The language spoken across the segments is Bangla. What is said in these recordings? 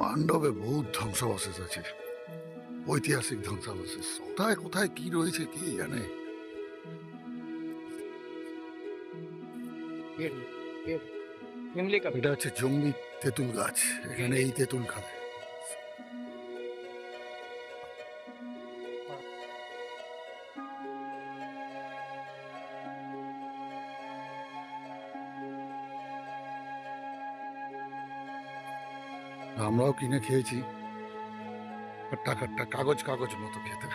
পাণ্ডবে বহুত ধ্বংসাবশেষ আছে। ঐতিহাসিক ধ্বংসাবশেষ। কোথায় কোথায় কি রয়েছে কি জানে? এটা হচ্ছে জঙ্গি তেঁতুল গাছ। এখানে এই তেঁতুল খাবে। আমরাও কিনে খেয়েছি। খাট্টা কাগজ কাগজ মতো খেতে।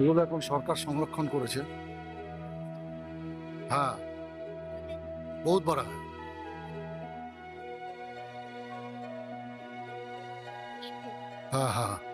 এগুলো এখন সরকার সংরক্ষণ করেছে। হ্যাঁ। বহুত বড় হয়। হ্যাঁ হ্যাঁ।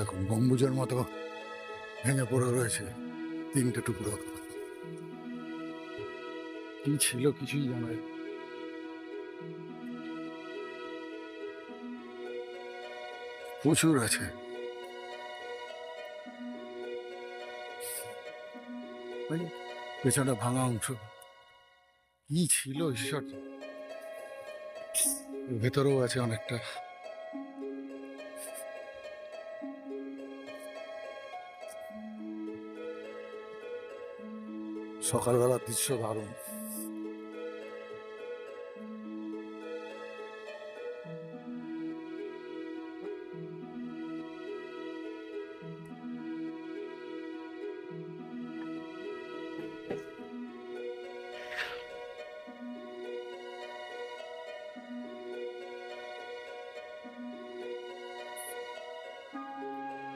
এখন গম্বুজের মতো ভেঙে পড়ে রয়েছে তিনটে টুকরো। কি ছিল কিছুই জানা। প্রচুর আছে। মানে পেছনে ভাঙা অংশ। কি ছিল ঈশ্বর ভেতরেও আছে অনেকটা। সকালবেলা দৃশ্য দারুণ।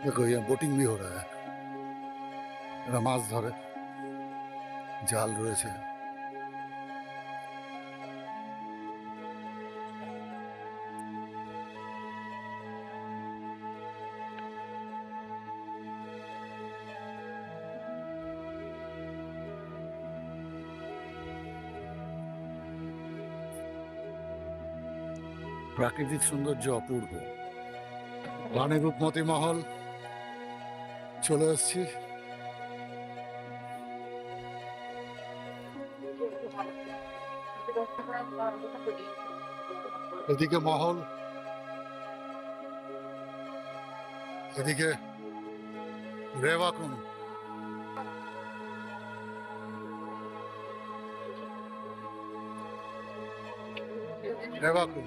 देखो यहाँ बोटिंग भी हो रहा है এরা মাছ ধরে জাল রয়েছে প্রাকৃতিক সৌন্দর্য অপূর্ব রানী রূপমতি মহল চলে এসছি এদিকে মহল এদিকে রেওয়াকুম রেওয়াকুম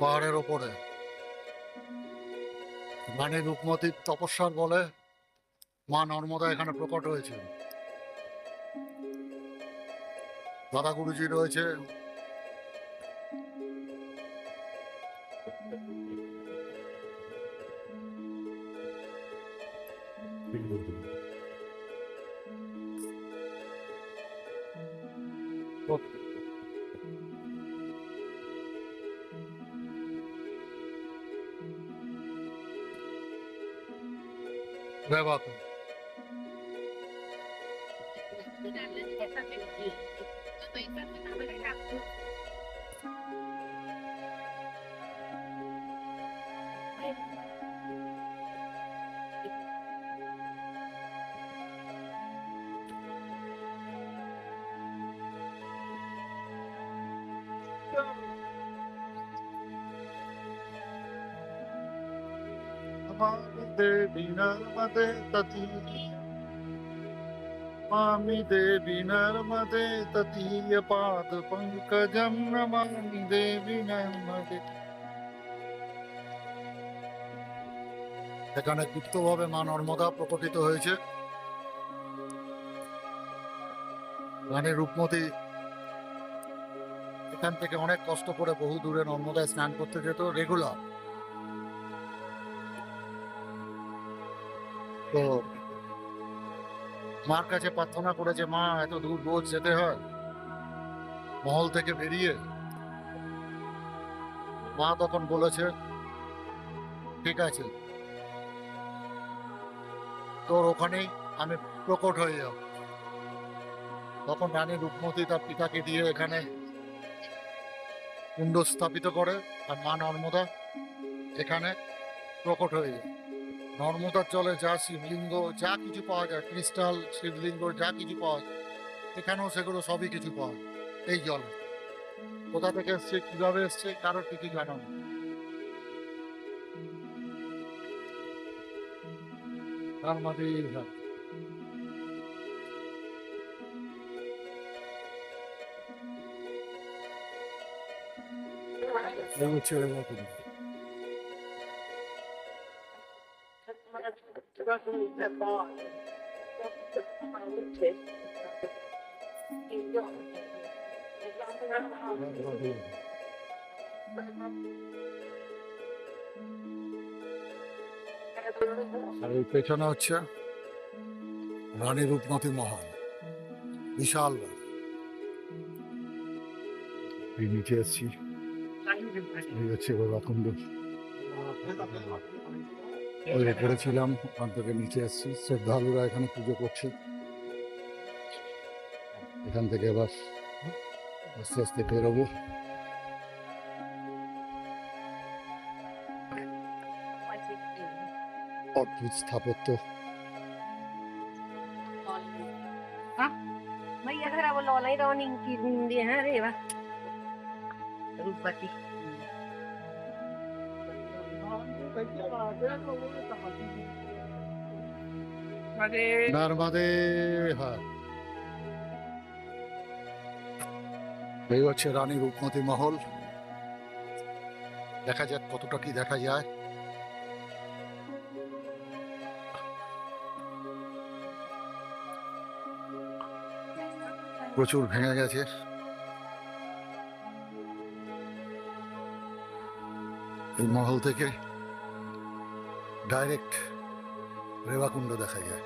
পাহাড়ের ওপরে। রানী রূপমতির তপস্যার বলে মা নর্মদা এখানে প্রকট হয়েছে দাদা গুরুজি রয়েছে। रहवात में Thank you. नमामि देवी नर्मदे तटी नमामि देवी नर्मदे तटीय पाद पंकजं नमामि देवी नर्मदे এখানে গুপ্তভাবে মা নর্মদা প্রকটিত হয়েছে রানী রূপমতি এখান থেকে অনেক কষ্ট করে বহু দূরে নর্মদায় স্নান করতে যেত রেগুলার তো মার কাছে প্রার্থনা করেছে মা, এত দূর রোজ যেতে হয়। মহল থেকে বেরিয়ে। মা তখন বলেছে, ঠিক আছে। তোর ওখানেই আমি প্রকট হয়ে যাব। তখন রানী রূপমতি তার পিতাকে দিয়ে এখানে কুণ্ড স্থাপিত করে, আর মা নর্মদা এখানে প্রকট হয়ে যায়। নর্মদার জলে যা শিবলিঙ্গ যা কিছু পাওয়া যায়, ক্রিস্টাল, শিবলিঙ্গ, যা কিছু পাওয়া যায়, এখানেও সেগুলো সবই কিছু পাওয়া এই জলে। কোথা থেকে এসছে, কীভাবে এসছে কারোর কিছু জানা নেই। তার মানে এই রেবাকুন্ড। আর এই পেছনে হচ্ছে রানী রূপমতি মহল বিশাল নিচে এই হচ্ছে রকম ওই উপরে ছিলাম ওখান থেকে নিচে এসছি শ্রদ্ধালুরা এখানে পুজো করছে এখান থেকে এবার আস্তে আস্তে বেরোবো অদ্ভুত স্থাপত্য भैया खरा वो लौलाई रॉनिंग की दिए हैं रे वाह रूपवती এই হচ্ছে রানী রূপমতি মহল। দেখা যাক কতটা কি দেখা যায়। প্রচুর ভেঙে গেছে। এই মহল থেকে ডাইরেক্ট রেবাকুণ্ড দেখা যায়।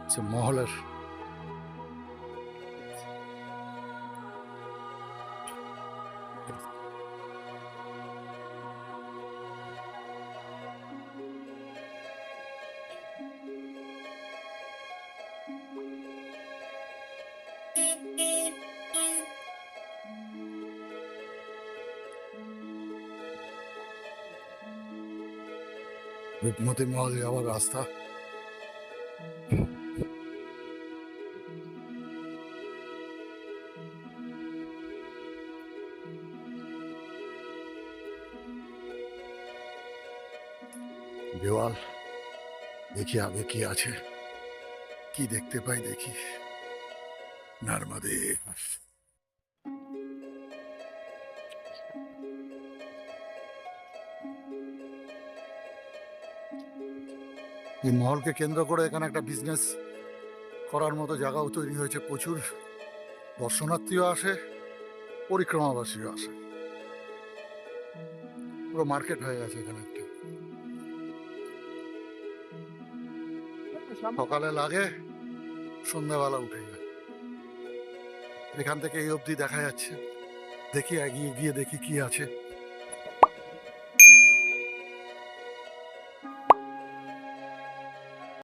হচ্ছে মহলের রূপমতি মহল যাওয়ার রাস্তা। দেওয়াল দেখি আগে কি আছে। কি দেখতে পাই দেখি। নর্মদে এই মহলকে কেন্দ্র করে এখানে একটা বিজনেস করার মতো জায়গাও তৈরি হয়েছে প্রচুর। দর্শনার্থীও আসে, পরিক্রমাবাসীও আসে। পুরো মার্কেট হয়ে গেছে এখানে একটা। সকালে লাগে, সন্ধ্যাবেলা উঠে যায়। এখান থেকে এই অবধি দেখা যাচ্ছে। দেখি এগিয়ে গিয়ে দেখি কি আছে।